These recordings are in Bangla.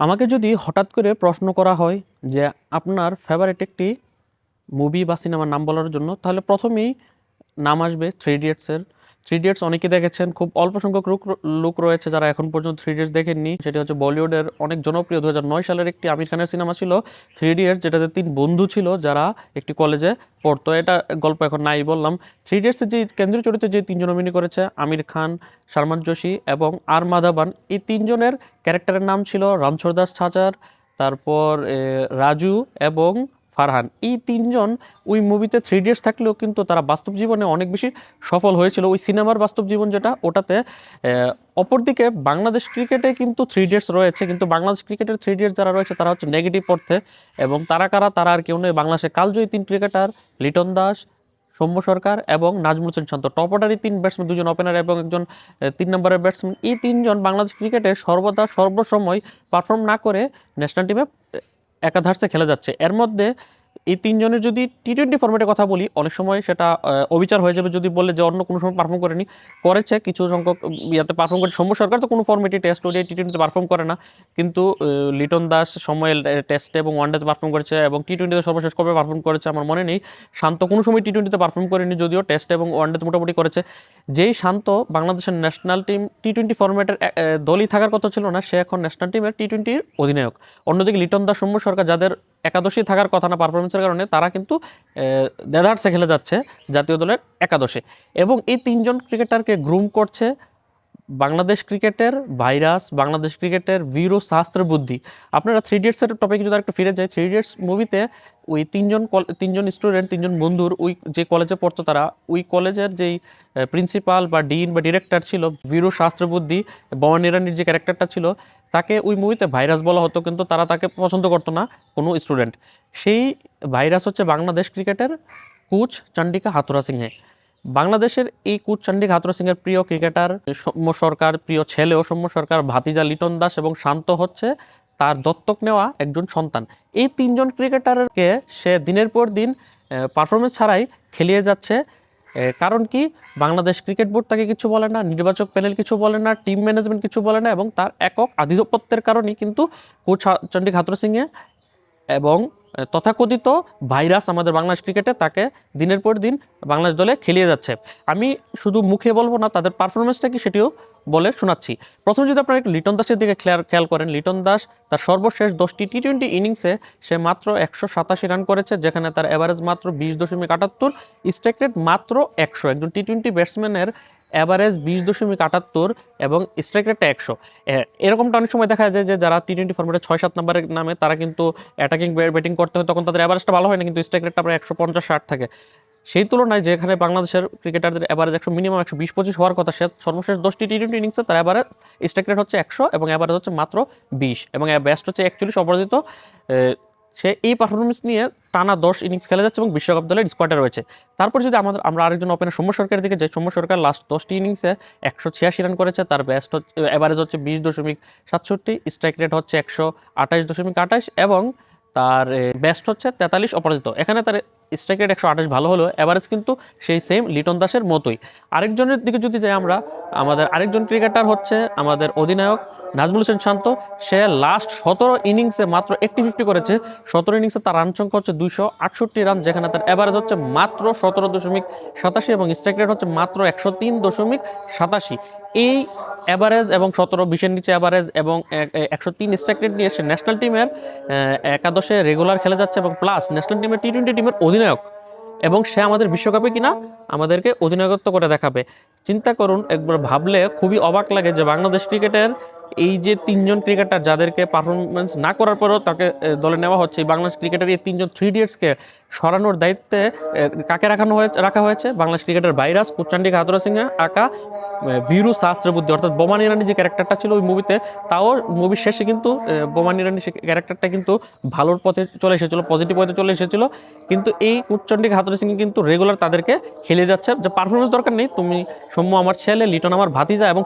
আমাকে যদি হঠাৎ করে প্রশ্ন করা হয় যে আপনার ফেভারিট একটি মুভি বা সিনেমার নাম বলার জন্য, তাহলে প্রথমেই নাম আসবে থ্রি ইডিয়টসের থ্রি ইডিয়টস অনেকে দেখেছেন, খুব অল্প সংখ্যক লোক লোক রয়েছে যারা এখন পর্যন্ত থ্রি ইডিয়টস দেখেননি। সেটি হচ্ছে বলিউডের অনেক জনপ্রিয় দু হাজার নয় সালের একটি আমির খানের সিনেমা ছিল থ্রি ইডিয়টস যেটাতে তিন বন্ধু ছিল যারা একটি কলেজে পড়তো। এটা গল্প এখন নাই বললাম। থ্রি ইডিয়টসের যে কেন্দ্রীয় চরিত্রে যে তিনজন অভিনয় করেছে, আমির খান, সালমান যোশী এবং আর মাধাবান এই তিনজনের ক্যারেক্টারের নাম ছিল রণছর দাস ছাচার, তারপর রাজু এবং ফারহান। এই তিনজন ওই মুভিতে থ্রি ইডিয়টস থাকলেও কিন্তু তারা বাস্তব জীবনে অনেক বেশি সফল হয়েছিল। ওই সিনেমার বাস্তব জীবন যেটা, ওটাতে অপরদিকে বাংলাদেশ ক্রিকেটে কিন্তু থ্রি ইডিয়টস রয়েছে। কিন্তু বাংলাদেশ ক্রিকেটের থ্রি ইডিয়টস যারা রয়েছে, তারা হচ্ছে নেগেটিভ অর্থে এবং তারা কারা, তারা আর কেউ নেই। বাংলাদেশে কালজয়ী তিন ক্রিকেটার লিটন দাস, সৌম্য সরকার এবং নাজমুল হোসেন শান্ত টপ অর্ডারই তিন ব্যাটসম্যান দুজন ওপেনার এবং একজন তিন নম্বরের ব্যাটসম্যান এই তিনজন বাংলাদেশ ক্রিকেটে সর্বদা সর্বসময় পারফর্ম না করে ন্যাশনাল টিমে একাধার্সে খেলা যাচ্ছে। এর মধ্যে এই তিনজনের যদি টি টোয়েন্টি ফর্মেটের কথা বলি, অনেক সময় সেটা অবিচার হয়ে যাবে যদি বলে যে অন্য কোনো সময় পারফর্ম করেনি। করেছে, কিছু সংখ্যক ইয়াতে পারফর্ম করে সৌম্য সরকার তো কোনো ফর্মেটে টেস্ট ওডিআই টি টোয়েন্টিতে পারফর্ম করে না। কিন্তু লিটন দাস সময় টেস্টে এবং ওয়ানডেতে পারফর্ম করেছে এবং টি টোয়েন্টিতে সর্বশেষ কবে পারফর্ম করেছে আমার মনে নেই। শান্ত কোনো সময় টি টোয়েন্টিতে পারফর্ম করেনি যদিও টেস্ট এবং ওয়ানডেতে মোটামুটি করেছে। যেই শান্ত বাংলাদেশের ন্যাশনাল টিম টি টোয়েন্টি ফর্মেটের দলই থাকার কথা ছিল না, সে এখন ন্যাশনাল টিমের টি টোয়েন্টির অধিনায়ক। অন্যদিকে লিটন দাস, সৌম্য সরকার, যাদের একাদশী থাকার কথা না পারফরমেন্সের কারণে তারা কিন্তু দেদার্সে খেলে যাচ্ছে জাতীয় দলের একাদশে। এবং এই তিনজন ক্রিকেটারকে গ্রুম করছে বাংলাদেশ ক্রিকেটের ভাইরাস, বাংলাদেশ ক্রিকেটের ভিরো শাস্ত্র বুদ্ধি। আপনারা থ্রি ইডিয়টসের টপিকে যদি একটু ফিরে যায় থ্রি ইডিয়টস মুভিতে ওই তিনজন তিনজন স্টুডেন্ট তিনজন বন্ধুর ওই যে কলেজে পড়তো তারা, ওই কলেজের যেই প্রিন্সিপাল বা ডিন বা ডিরেক্টর ছিল ভিরো শাস্ত্র বুদ্ধি বমান ইরানির যে ক্যারেক্টারটা ছিল তাকে ওই মুভিতে ভাইরাস বলা হতো, কিন্তু তারা তাকে পছন্দ করতো না, কোনো স্টুডেন্ট সেই ভাইরাস হচ্ছে বাংলাদেশ ক্রিকেটের কোচ চন্ডিকা হাথুরা সিংহে। বাংলাদেশের এই কোচ চন্ডিকা হাথুরা সিংহের প্রিয় ক্রিকেটার সৌম্য সরকার, প্রিয় ছেলেও সৌম্য সরকার ভাতিজা লিটন দাস এবং শান্ত হচ্ছে তার দত্তক নেওয়া একজন সন্তান। এই তিনজন ক্রিকেটারকে সে দিনের পর দিন পারফরমেন্স ছাড়াই খেলিয়ে যাচ্ছে। কারণ কি? বাংলাদেশ ক্রিকেট বোর্ড তাকে কিছু বলে না, নির্বাচক প্যানেল কিছু বলে না, টিম ম্যানেজমেন্ট কিছু বলে না এবং তার একক আধিপত্যের কারণেই কিন্তু কোচ চণ্ডী চন্ডিক সিংয়ে এবং তথাকথিত ভাইরাস আমাদের বাংলাদেশ ক্রিকেটে তাকে দিনের পর দিন বাংলাদেশ দলে খেলিয়ে যাচ্ছে। আমি শুধু মুখে বলব না, তাদের পারফরমেন্সটা কি সেটিও বলে শোনাচ্ছি। প্রথম যদি আপনারা লিটন দাসের দিকে খেয়াল খেয়াল করেন, লিটন দাস তার সর্বশেষ দশটি টি টোয়েন্টি ইনিংসে সে মাত্র একশো সাতাশি রান করেছে, যেখানে তার অ্যাভারেজ মাত্র বিশ দশমিক আটাত্তর স্ট্রাইক রেট মাত্র একশো। একজন টি টোয়েন্টি ব্যাটসম্যানের অ্যাভারেজ বিশ দশমিক আটাত্তর এবং স্ট্রাইক রেটটা একশো। এরকমটা অনেক সময় দেখা যায় যে যারা টি টোয়েন্টি ফর্মেটে ছয় সাত নম্বরের নামে, তারা কিন্তু অ্যাটাকিং ব্যাটিং করতে হয়, তখন তাদের অ্যাভারেজটা ভালো হয় না, কিন্তু স্ট্রাইক রেটটা প্রায় একশো পঞ্চাশ ষাট থাকে। সেই তুলনায় যেখানে বাংলাদেশের ক্রিকেটারদের অ্যাভারেজ একশো মিনিমাম একশো বিশ, পঁচিশ হওয়ার কথা, সে সর্বশেষ দশটি টি টোয়েন্টি ইনিংসে তার অ্যাভারেজ স্ট্রাইক রেট হচ্ছে একশো এবং অ্যাভারেজ হচ্ছে মাত্র বিশ এবং বেস্ট হচ্ছে একচল্লিশ অপরাজিত। সে এই পারফরমেন্স নিয়ে টানা দশ ইনিংস খেলে যাচ্ছে এবং বিশ্বকাপ দলের স্কোয়াডে রয়েছে। তারপর যদি আমাদের আমরা আরেকজন ওপেনার সৌম্য সরকারের দিকে যাই, সৌম্য সরকার লাস্ট দশটি ইনিংসে একশো ছিয়াশি রান করেছে, তার ব্যস্ট অ্যাভারেজ হচ্ছে বিশ দশমিক সাতষট্টি স্ট্রাইক রেট হচ্ছে একশো আঠাশ দশমিক আঠাশ এবং তার ব্যস্ট হচ্ছে তেতাল্লিশ অপরাজিত। এখানে তার স্ট্রাইক রেট একশো আঠাশ ভালো হলো অ্যাভারেজ কিন্তু সেই সেম লিটন দাসের মতোই। আরেকজনের দিকে যদি যাই আমরা, আমাদের আরেকজন ক্রিকেটার হচ্ছে আমাদের অধিনায়ক নাজমুল হোসেন শান্ত। সে লাস্ট সতেরো ইনিংসে মাত্র একটি ফিফটি করেছে। সতেরো ইনিংসে তার রান সংখ্যা হচ্ছে দুইশো আটষট্টি রান যেখানে তার অ্যাভারেজ হচ্ছে মাত্র সতেরো দশমিক সাতাশি এবং স্ট্রাইক রেট হচ্ছে মাত্র একশো তিন দশমিক সাতাশি। এই অ্যাভারেজ এবং সতেরো বিশের নিচে অ্যাভারেজ এবং একশো তিন স্ট্রাইক রেট নিয়ে সে ন্যাশনাল টিমের একাদশে রেগুলার খেলে যাচ্ছে এবং প্লাস ন্যাশনাল টিমের টি টোয়েন্টি টিমের অধিনায়ক। এবং সে আমাদের বিশ্বকাপে কিনা আমাদেরকে অধিনায়কত্ব করে দেখাবে। চিন্তা করুন, একবার ভাবলে খুবই অবাক লাগে যে বাংলাদেশ ক্রিকেটের এই যে তিনজন ক্রিকেটার যাদেরকে পারফরমেন্স না করার পরেও তাকে দলে নেওয়া হচ্ছে বাংলাদেশ ক্রিকেটের এই তিনজন থ্রি ইডিয়টসকে সরানোর দায়িত্বে কাকে রাখানো হয়ে, রাখা হয়েছে? বাংলাদেশ ক্রিকেটের ভাইরাস কুচান্ডিক হাতুরা সিংহে, আঁকা ভিরু শাস্ত্র বুদ্ধি অর্থাৎ বোমান ইরানি যে ক্যারেক্টারটা ছিল ওই মুভিতে তাও মুভির শেষে কিন্তু বোমান ইরানি সে ক্যারেক্টারটা কিন্তু ভালোর পথে চলে এসেছিল পজিটিভ পথে চলে এসেছিল। কিন্তু এই কুচন্ডিক হাতুরা সিং কিন্তু রেগুলার তাদেরকে খেলে যাচ্ছে। যে পারফরমেন্স দরকার নেই, তুমি সৌম্য আমার ছেলে, লিটন আমার ভাতিজা এবং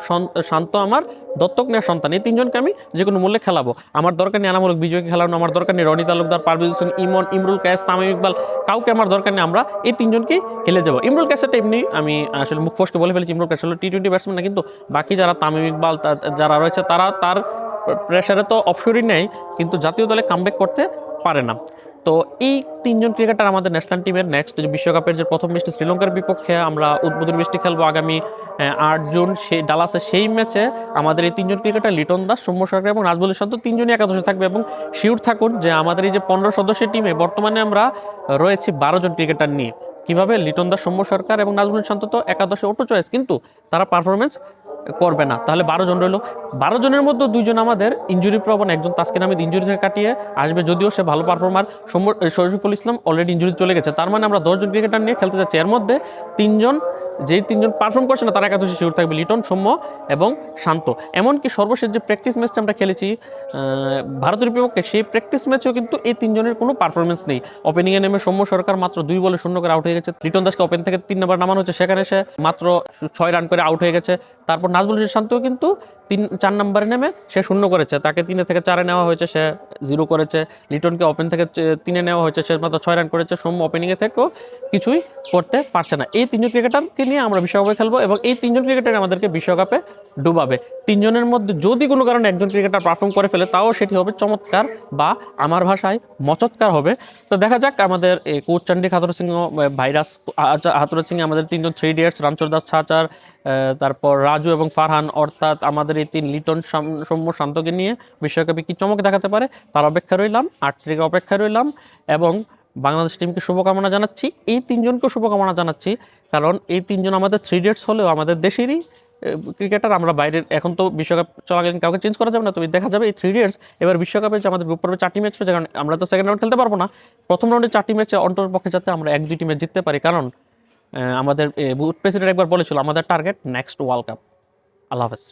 শান্ত আমার দত্তক নেওয়ার সন্তান। এই তিনজনকে আমি যে কোনো মূল্যে খেলাবো। আমার দরকার নেই আনামূলক বিজয়কে খেলানো, আমার দরকার নেই রনি তালুকদার, পারভেজ হোসেন, ইমন, ইমরুল ক্যাস, তামিম ইকবাল, কাউকে আমার দরকার নেই, আমরা এই তিনজনকেই খেলে যাব। ইমরুল ক্যাসেরটা এমনি, আমি আসলে মুখ ফসকে বলে ফেলেছি, ইমরুল ক্যাস হলো টি টোয়েন্টি ব্যাটসম্যান না, কিন্তু বাকি যারা তামিম ইকবাল যারা রয়েছে, তারা তার প্রেশারে তো অপসরই নেই, কিন্তু জাতীয় দলে কামব্যাক করতে পারে না। তো এই তিনজন ক্রিকেটার আমাদের ন্যাশনাল টিমের নেক্সট যে বিশ্বকাপের যে প্রথম ম্যাচটি শ্রীলঙ্কার বিপক্ষে আমরা উদ্বোধন ম্যাচটি খেলব আগামী আট জুন, সেই ডালাসে সেই ম্যাচে আমাদের এই তিনজন ক্রিকেটার লিটন দাস, সৌম্য সরকার এবং নাজবুল শান্ত তিনজনই একাদশে থাকবে এবং শিওর থাকুন যে আমাদের এই যে পনেরো সদস্যের টিমে বর্তমানে আমরা রয়েছি বারো জন ক্রিকেটার নিয়ে। কীভাবে লিটন দাস, সৌম্য সরকার এবং নাজমুল শান্ত তো একাদশে অটো চয়েস কিন্তু তারা পারফরমেন্স করবে না। তাহলে বারো জন রইল। বারো জনের মধ্যে দুইজন আমাদের ইঞ্জুরি প্রবণ, একজন তাসকিন আহমেদ ইঞ্জুরি থেকে কাটিয়ে আসবে, যদিও সে ভালো performer Shoriful Islam already injury চলে গেছে। তার মানে আমরা দশজন ক্রিকেটার নিয়ে খেলতে যাচ্ছি। এর মধ্যে তিনজন যেই তিনজন পারফর্ম করছে না, তার একাদশী শিওর থাকবে লিটন, সৌম্য এবং শান্ত। এমনকি সর্বশেষ যে প্র্যাকটিস ম্যাচটা আমরা খেলেছি ভারতের বিপক্ষে, সেই প্র্যাকটিস ম্যাচেও কিন্তু এই তিনজনের কোনো পারফরমেন্স নেই। ওপেনিংয়ে নেমে সৌম্য সরকার মাত্র দুই বলে শূন্য করে আউট হয়ে গেছে। লিটন দাসকে ওপেন থেকে তিন নম্বর নামানো হচ্ছে সেখানে সে মাত্র ছয় রান করে আউট হয়ে গেছে। তারপর নাজমুল শান্তও কিন্তু তিন, চার নম্বরে নেমে সে শূন্য করেছে। তাকে তিনে থেকে চারে নেওয়া হয়েছে, সে জিরো করেছে। লিটনকে ওপেন থেকে তিনে নেওয়া হয়েছে, সে মাত্র ছয় রান করেছে। সৌম্য ওপেনিংয়ে থেকেও কিছুই করতে পারছে না। এই তিনজন ক্রিকেটারকে নিয়ে আমরা বিশ্বকাপে খেলব এবং এই তিনজন ক্রিকেটার আমাদেরকে বিশ্বকাপে ডুবাবে। তিনজনের মধ্যে যদি কোনো কারণে একজন ক্রিকেটার পারফর্ম করে ফেলে, তাও সেটি হবে চমৎকার বা আমার ভাষায় মচৎকার হবে। তো দেখা যাক আমাদের এই কোচ চান্ডি হাতুর সিংহ ভাইরাস হাতুর সিং আমাদের তিনজন থ্রি ডিয়ার্স রামচর দাস ছাচার তারপর রাজু এবং ফারহান, অর্থাৎ আমাদের এই তিন লিটন সাম- সৌম্য শান্তকে নিয়ে বিশ্বকাপে কি চমক দেখাতে পারে, তার অপেক্ষা রইলাম। আট তারিখে অপেক্ষা রইলাম এবং বাংলাদেশ টিমকে শুভকামনা জানাচ্ছি। এই তিনজনকে শুভকামনা জানাচ্ছি, কারণ এই তিনজন আমাদের থ্রি ডেটস হলেও আমাদের দেশেরই ক্রিকেটার আমরা বাইরের, এখন তো বিশ্বকাপ চলাকালীন কাউকে চেঞ্জ করা যাবে না, তবে দেখা যাবে এই থ্রি ডেটস এবার বিশ্বকাপে যে আমাদের গ্রুপ পর্বে চারটি ম্যাচ রয়েছে, কারণ আমরা তো সেকেন্ড রাউন্ড খেলতে পারব না। প্রথম রাউন্ডে চারটি ম্যাচে অন্তর পক্ষে যাতে আমরা এক দুইটি ম্যাচ জিততে পারি, কারণ আমাদের প্রেসিডেন্ট একবার বলেছিল, আমাদের টার্গেট নেক্সট ওয়ার্ল্ড কাপ আল্লাহ হাফেজ।